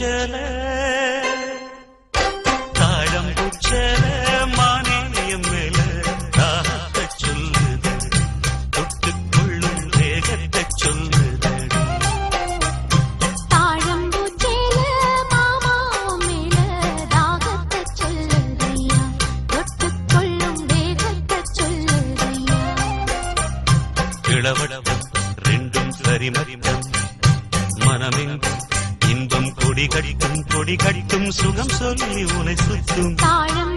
தாழம்பூச்சல தாழம்பூச்சல மானியம் மேல. தாகத்தை சொல்லுது. தொட்டுக்கொள்ளும் வேகத்தை சொல்லுது. தாழம்பூச்சேல மாமாவும் மேல. தாகத்தை சொல்லுதையா? தொட்டுக்கொள்ளும் வேகத்தை சொல்லுதையா? இளவட்டம் ரெண்டும் சரிமரிடம் மனமெங்கும் கொடி கடிக்கும் கொடி கடிக்கும் சுகம் சொல்லி உனை சுத்தும் தாழம்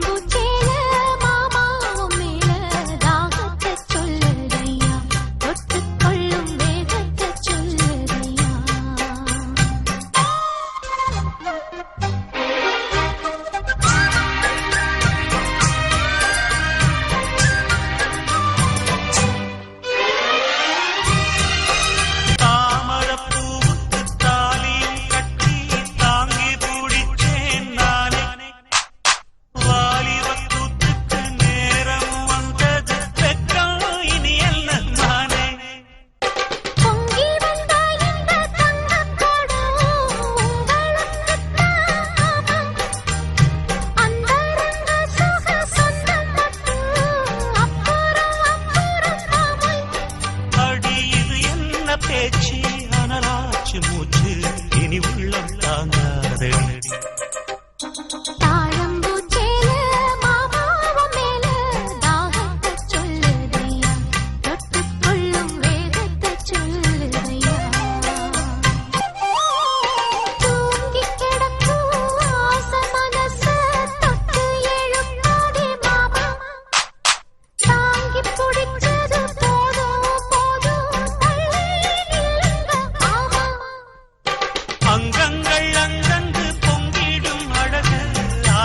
மூச்சு இனி உள்ளம் தாங்காதடி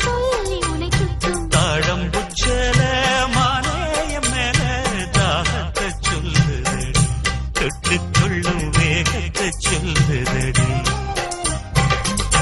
சொல்லி உனை சுட்டும் தாழம்புச்சல மானேயம் மேல தாகத்தை சொல்லுதடி